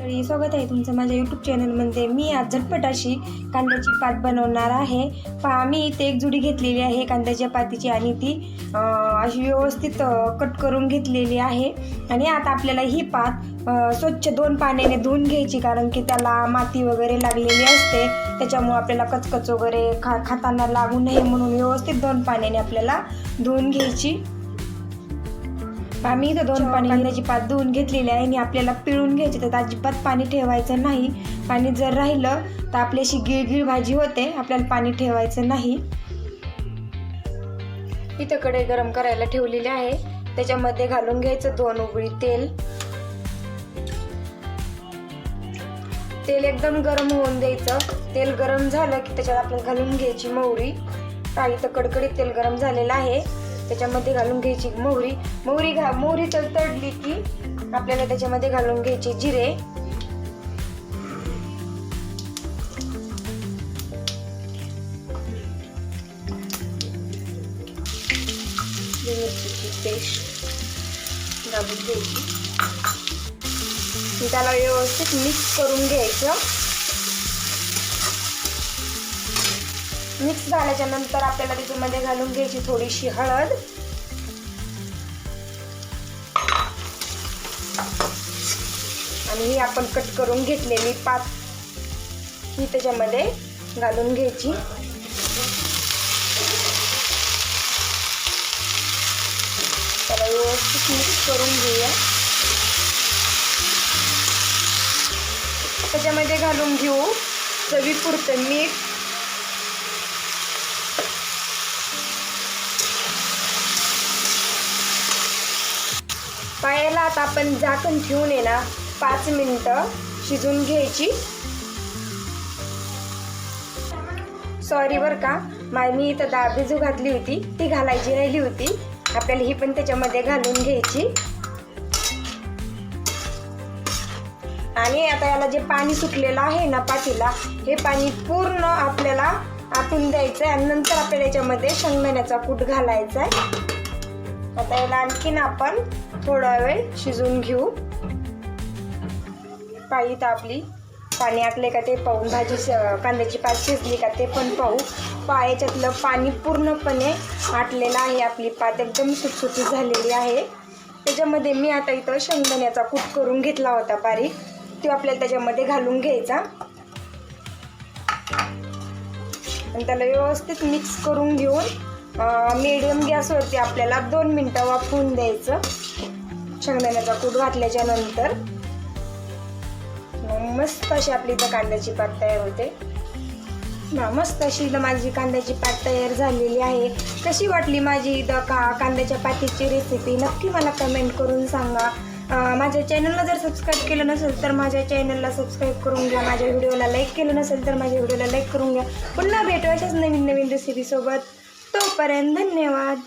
मंडळी स्वागत आहे तुमचं माझ्या यूट्यूब चॅनलमध्ये मी आज झटपट अशी कांद्याची पात बनवणार आहे. पहा मी इथे एक जुडी घेतलेली आहे कांद्याच्या पातीची आणि ती अशी व्यवस्थित कट करून घेतलेली आहे. आणि आता आपल्याला ही पात स्वच्छ दोन पाण्याने धुवून घ्यायची कारण की त्याला माती वगैरे लागलेली असते. त्याच्यामुळे आपल्याला कचकच वगैरे खा खाताना लागू नये म्हणून व्यवस्थित दोन पाण्याने आपल्याला धुवून घ्यायची. आम्ही इथं दोन पाणी कांद्याची पात धुवून घेतलेली आहे आणि आपल्याला पिळून घ्यायची तर अजिबात पाणी ठेवायचं नाही. पाणी जर राहिलं तर आपल्याशी गिळगिळ भाजी होते. आपल्याला पाणी ठेवायचं नाही. इथं कडे गरम करायला ठेवलेले आहे. त्याच्यामध्ये घालून घ्यायचं दोन उगळी तेल. तेल एकदम गरम होऊन द्यायचं. तेल गरम झालं की त्याच्यात आपल्याला घालून घ्यायची मोहरी काही तर कडकडीत तेल गरम झालेलं आहे. त्याच्यामध्ये घालून घ्यायची मोहरी. मोहरी घा मोहरी तर तडली की आपल्याला त्याच्यामध्ये घालून घ्यायचे जिरे. मिरचीची पेस्ट घालून घ्यायची. त्याला व्यवस्थित मिक्स करून घ्यायचं. मिक्स झाल्याच्यानंतर आपल्याला त्याच्यामध्ये घालून घ्यायची थोडीशी हळद. आणि ही आपण कट करून घेतलेली पात ही त्याच्यामध्ये घालून घ्यायची. त्याला व्यवस्थित मिक्स करून घेऊया. त्याच्यामध्ये घालून घेऊ चवीपुरतं मीठ. पायाला आता आपण झाकण ठेवून ये ना पाच मिनटं शिजून घ्यायची. सॉरी बरं का मा मी इथं डाळ भिजू घातली होती ती घालायची राहिली होती. आपल्याला ही पण त्याच्यामध्ये घालून घ्यायची. आणि आता याला जे पाणी सुटलेलं आहे ना पातीला हे पाणी पूर्ण आपल्याला आटून द्यायचं आहे आणि नंतर आपल्याला याच्यामध्ये शेंगदाण्याचा कूट घालायचा आहे आता याला आणखीन आपण थोडा वेळ शिजवून घेऊ. पाळी आपली. पाणी आटले का ते पाहून भाजी कांद्याची पात शिजली का ते पण पाहू. पा याच्यातलं पाणी पूर्णपणे आटलेलं आहे आपली पात. एकदम सुटसुटी झालेली आहे. त्याच्यामध्ये मी आता इथं शेंगदाण्याचा कूट करून घेतला होता बारीक. तो आपल्याला त्याच्यामध्ये घालून घ्यायचा. आणि त्याला व्यवस्थित मिक्स करून घेऊन मीडियम गॅसवरती आपल्याला दोन मिनटं वाफवून द्यायचं. शेंगदाण्याचा कूट घातल्याच्या नंतर मस्त अशी आपली इथं कांद्याची पात तयार होते. ना मस्त अशी इथं माझी कांद्याची पात तयार झालेली आहे. कशी वाटली माझी इथं का कांद्याच्या पातीची रेसिपी नक्की मला कमेंट करून सांगा. माझ्या चॅनलला जर सबस्क्राईब केलं नसेल तर माझ्या चॅनलला सबस्क्राईब करून घ्या. माझ्या व्हिडिओला लाईक केलं नसेल तर माझ्या व्हिडिओला लाईक करून घ्या. पुन्हा भेटू अशाच नवीन नवीन रेसिपीसोबत तोपर्यंत धन्यवाद.